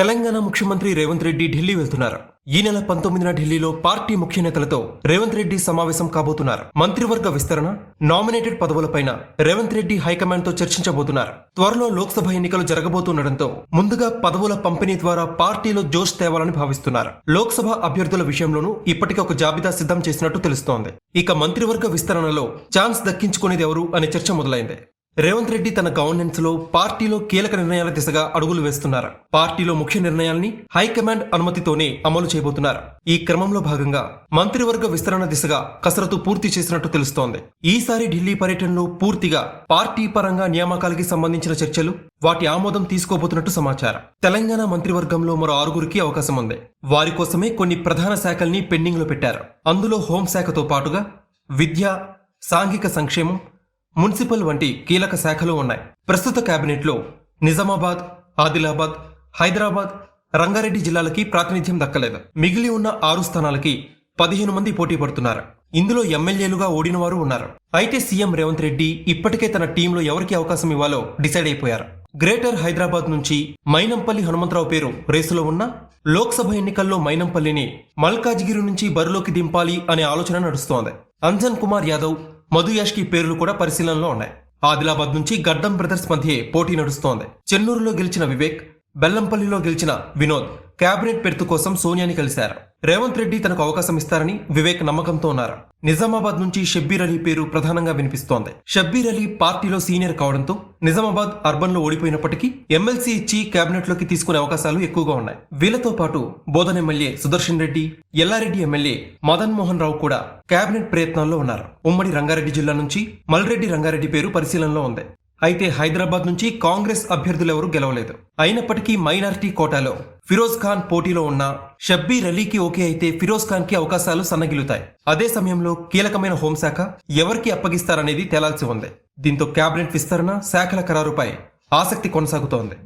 తెలంగాణ ముఖ్యమంత్రి రేవంత్ రెడ్డి ఢిల్లీ వెళ్తున్నారు. ఈ నెల పంతొమ్మిదిన ఢిల్లీలో పార్టీ ముఖ్య నేతలతో రేవంత్ రెడ్డి సమావేశం కాబోతున్నారు. మంత్రివర్గ విస్తరణ నామినేటెడ్ పదవులపైన రేవంత్ రెడ్డి హైకమాండ్తో చర్చించబోతున్నారు. త్వరలో లోక్సభ ఎన్నికలు జరగబోతుండటంతో ముందుగా పదవుల పంపిణీ ద్వారా పార్టీలో జోష్ తేవాలని భావిస్తున్నారు. లోక్సభ అభ్యర్థుల విషయంలోనూ ఇప్పటికే ఒక జాబితా సిద్ధం చేసినట్టు తెలుస్తోంది. ఇక మంత్రివర్గ విస్తరణలో ఛాన్స్ దక్కించుకునేది ఎవరు అనే చర్చ మొదలైంది. రేవంత్ రెడ్డి తన గవర్నెన్స్లో పార్టీలో కీలక నిర్ణయాల దిశగా అడుగులు వేస్తున్నారు. పార్టీలో ముఖ్య నిర్ణయాల్ని హైకమాండ్ అనుమతితోనే అమలు చేయబోతున్నారు. ఈ క్రమంలో భాగంగా మంత్రివర్గ విస్తరణ దిశగా కసరత్తు పూర్తి చేసినట్టు తెలుస్తోంది. ఈసారి ఢిల్లీ పర్యటనలో పూర్తిగా పార్టీ పరంగా నియామకాలకి సంబంధించిన చర్చలు వాటి ఆమోదం తీసుకోబోతున్నట్టు సమాచారం. తెలంగాణ మంత్రివర్గంలో మరో ఆరుగురికి అవకాశం ఉంది. వారి కోసమే కొన్ని ప్రధాన శాఖల్ని పెండింగ్లో పెట్టారు. అందులో హోంశాఖతో పాటుగా విద్య సాంఘిక సంక్షేమం మున్సిపల్ వంటి కీలక శాఖలు ఉన్నాయి. ప్రస్తుత కేబినెట్లో నిజామాబాద్ ఆదిలాబాద్ హైదరాబాద్ రంగారెడ్డి జిల్లాలకి ప్రాతినిధ్యం దక్కలేదు. మిగిలి ఉన్న ఆరు స్థానాలకి పదిహేను మంది పోటీ పడుతున్నారు. ఇందులో ఎమ్మెల్యేలుగా ఓడిన వారు ఉన్నారు. అయితే సీఎం రేవంత్ రెడ్డి ఇప్పటికే తన టీంలో ఎవరికి అవకాశం ఇవ్వాలో డిసైడ్ అయిపోయారు. గ్రేటర్ హైదరాబాద్ నుంచి మైనంపల్లి హనుమంతరావు పేరు రేసులో ఉన్న లోక్సభ ఎన్నికల్లో మైనంపల్లిని మల్కాజ్గిరి నుంచి బరిలోకి దింపాలి అనే ఆలోచన నడుస్తోంది. అంజన్ కుమార్ యాదవ్ మధు యాష్కి పేర్లు కూడా పరిశీలనలో ఉన్నాయి. ఆదిలాబాద్ నుంచి గడ్డం బ్రదర్స్ మధ్య పోటీ నడుస్తోంది. చెన్నూరులో గెలిచిన వివేక్ బెల్లంపల్లిలో గెలిచిన వినోద్ కేబినెట్ పెర్తు కోసం సోనియాని కలిశారు. రేవంత్ రెడ్డి తనకు అవకాశం ఇస్తారని వివేక్ నమ్మకంతో ఉన్నారు. నిజామాబాద్ నుంచి షబ్బీర్ అలీ పేరు ప్రధానంగా వినిపిస్తోంది. షబ్బీర్ అలీ పార్టీలో సీనియర్ కావడంతో నిజామాబాద్ అర్బన్లో ఓడిపోయినప్పటికీ ఎమ్మెల్సీ ఇచ్చి కేబినెట్లోకి తీసుకునే అవకాశాలు ఎక్కువగా ఉన్నాయి. వీళ్ళతో పాటు బోధన్ ఎమ్మెల్యే సుదర్శన్ రెడ్డి ఎల్లారెడ్డి ఎమ్మెల్యే మదన్ మోహన్ రావు కూడా కేబినెట్ ప్రయత్నాల్లో ఉన్నారు. ఉమ్మడి రంగారెడ్డి జిల్లా నుంచి మల్రెడ్డి రంగారెడ్డి పేరు పరిశీలనలో ఉంది. అయితే హైదరాబాద్ నుంచి కాంగ్రెస్ అభ్యర్థులెవరూ గెలవలేదు. అయినప్పటికీ మైనారిటీ కోటాలో ఫిరోజ్ ఖాన్ పోటీలో ఉన్న షబ్బీర్ అలీకి ఓకే అయితే ఫిరోజ్ ఖాన్కి అవకాశాలు సన్నగిలుతాయి అదే సమయంలో కీలకమైన హోంశాఖ ఎవరికి అప్పగిస్తారనేది తేలాల్సి ఉంది. దీంతో కేబినెట్ విస్తరణ శాఖల ఖరారుపై ఆసక్తి కొనసాగుతోంది.